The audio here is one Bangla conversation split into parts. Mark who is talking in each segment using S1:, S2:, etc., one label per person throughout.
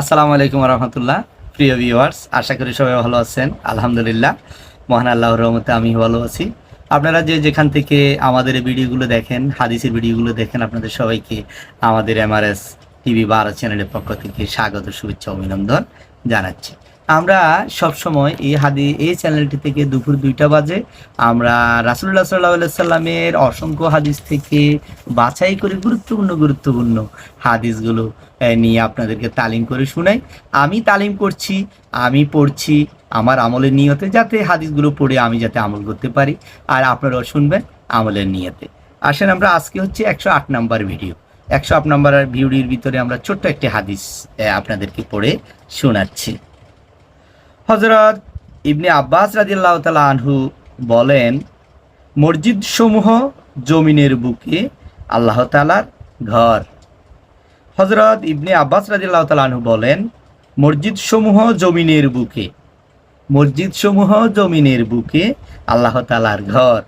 S1: আসসালামু আলাইকুম রহমতুল্লাহ প্রিয় ভিউয়ার্স আশা করি সবাই ভালো আছেন। আলহামদুলিল্লাহ, মহান আল্লাহ রহমতে আমি ভালো আছি। আপনারা যে যেখান থেকে আমাদের ভিডিওগুলো দেখেন, হাদিসের ভিডিওগুলো দেখেন, আপনাদের সবাইকে আমাদের এমআরএস টিভি বারো চ্যানেলের পক্ষ থেকে স্বাগত, শুভেচ্ছা, অভিনন্দন জানাচ্ছি। আমরা সব সময় এই হাদি, এই চ্যানেলটি থেকে দুপুর দুইটা বাজে। আমরা রাসুল্লাহ সাল্লাহ সাল্লামের অসংখ্য হাদিস থেকে বাছাই করে গুরুত্বপূর্ণ গুরুত্বপূর্ণ হাদিসগুলো নিয়ে আপনাদেরকে তালিম করে শোনাই। আমি তালিম করছি, আমি পড়ছি, আমার আমলের নিয়তে যাতে হাদিসগুলো পড়ে আমি যাতে আমল করতে পারি। আর আপনারাও শুনবেন আমলের নিয়তে। আসেন আমরা আজকে হচ্ছে একশো আট নাম্বার ভিডিও। একশো আট নাম্বার ভিডিওর ভিতরে আমরা ছোট্ট একটি হাদিস আপনাদেরকে পড়ে শোনাচ্ছি। হজরত ইবনে আব্বাস রাজিয়াল্লাহ তালা আনহু বলেন মসজিদ সমূহ জমিনের বুকে আল্লাহ তালার ঘর। হজরত ইবনে আব্বাস রাজিয়াল্লাহ তালা আনহু বলেন মসজিদ সমূহ জমিনের বুকে মসজিদ সমূহ জমিনের বুকে আল্লাহ তালার ঘর।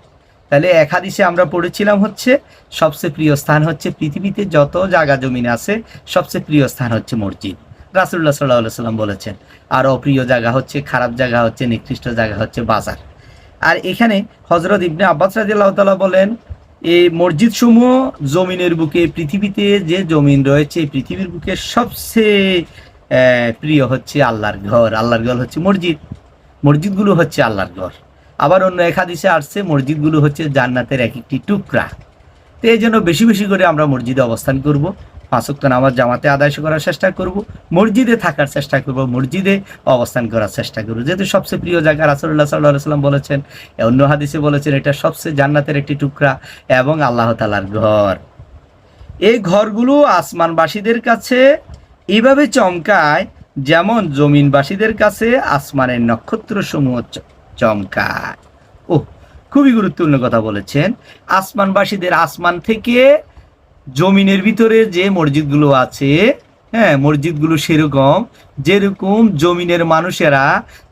S1: তাহলে এক হাদিসে আমরা পড়েছিলাম হচ্ছে, সবচেয়ে প্রিয় স্থান হচ্ছে পৃথিবীতে যত জায়গা জমিন আছে, সবচেয়ে প্রিয় স্থান হচ্ছে মসজিদ। রাসুল্লাহ সাল্লাহ সাল্লাম বলেছেন, আর অপ্রিয় জায়গা হচ্ছে, খারাপ জায়গা হচ্ছে, নিকৃষ্ট জায়গা হচ্ছে বাজার। আর এখানে হজরত ইবনে আব্বাস রাজিয়াল্লাহ তালা বলেন, এই মসজিদ সমূহ জমিনের বুকে, পৃথিবীতে যে জমিন রয়েছে পৃথিবীর বুকে সবচেয়ে প্রিয় হচ্ছে আল্লাহর ঘর। আল্লাহর ঘর হচ্ছে মসজিদ। মসজিদগুলো হচ্ছে আল্লাহর ঘর। আবার অন্য এক হাদিসে আসছে, মসজিদগুলো হচ্ছে জান্নাতের এক একটি টুকরা। তো এই জন্য বেশি বেশি করে আমরা মসজিদে অবস্থান করব। পাঁচক্ত নামাজ জামাতে আদায় করার চেষ্টা করব, মসজিদে থাকার চেষ্টা করব, মসজিদে অবস্থান করার চেষ্টা করব। যেহেতু সবচেয়ে প্রিয় জায়গা রাসুল্লাহ সাল্লাহ সাল্লাম বলেছেন অন্য হাদিসে বলেছেন, এটা সবচেয়ে জান্নাতের একটি টুকরা এবং আল্লাহ তালার ঘর। এই ঘরগুলো আসমানবাসীদের কাছে এইভাবে চমকায় যেমন জমিনবাসীদের কাছে আসমানের নক্ষত্র সমূহ চমকায়। ও খুবই গুরুত্বপূর্ণ কথা বলেছেন। আসমানবাসীদের আসমান থেকে জমিনের ভিতরে যে মসজিদগুলো আছে হ্যাঁ মসজিদগুলো সেরকম, যেরকম জমিনের মানুষেরা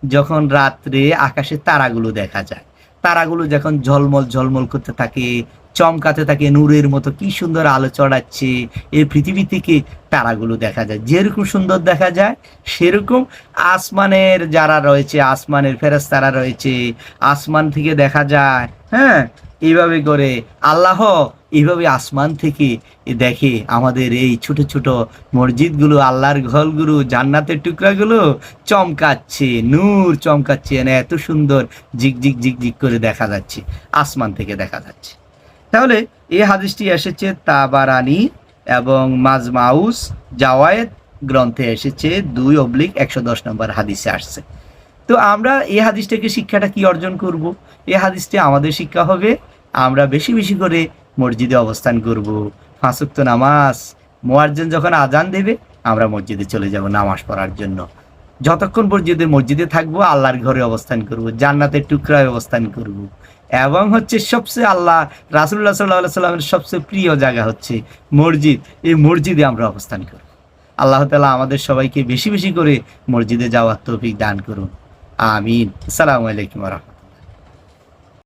S1: যখন রাত্রে আকাশে তারাগুলো দেখা যায়। তারাগুলো যখন ঝলমল ঝলমল করতে থাকে, চমকাতে থাকে, নূরের মতো কি সুন্দর আলো চড়াচ্ছে এই পৃথিবী থেকে তারাগুলো দেখা যায়। যেরকম সুন্দর দেখা যায়, সেরকম আসমানের যারা রয়েছে, আসমানের ফেরেশতারা রয়েছে, আসমান থেকে দেখা যায় হ্যাঁ এইভাবে করে আল্লাহ এইভাবে আসমান থেকে দেখে আমাদের এই ছোট ছোট মসজিদগুলো, আল্লাহর ঘরগুলো, জান্নাতের টুকরাগুলো চমকাচ্ছে, নূর চমকাচ্ছে না এত সুন্দর ঝিকঝিক ঝিকঝিক করে দেখা যাচ্ছে, আসমান থেকে দেখা যাচ্ছে। তাহলে এই হাদিসটি এসেছে তাবারানি এবং মাজমাউস জাওয়ায়েদ গ্রন্থে এসেছে দুই অবলিক একশো দশ নম্বর হাদিসে আসছে। তো আমরা এই হাদিস থেকে শিক্ষাটা কি অর্জন করব? এই হাদিসটি আমাদের শিক্ষা হবে, আমরা বেশি বেশি করে মসজিদে অবস্থান করব ফাঁসুক্ত নামাজ। মোয়ার্জেন যখন আজান দেবে, আমরা মসজিদে চলে যাব নামাজ পড়ার জন্য। যতক্ষণ পর্যন্ত মসজিদে থাকব, আল্লাহর ঘরে অবস্থান করব, জান্নাতের টুকরায় অবস্থান করব। এবং হচ্ছে সবচেয়ে আল্লাহ রাসুল্লাহ সাল্লাহ সাল্লামের সবচেয়ে প্রিয় জায়গা হচ্ছে মসজিদ। এই মসজিদে আমরা অবস্থান করব। আল্লাহ তালা আমাদের সবাইকে বেশি বেশি করে মসজিদে যাওয়ার তৌফিক দান করুন। আমিন। আসসালামু আলাইকুম রহমতুল্লাহ।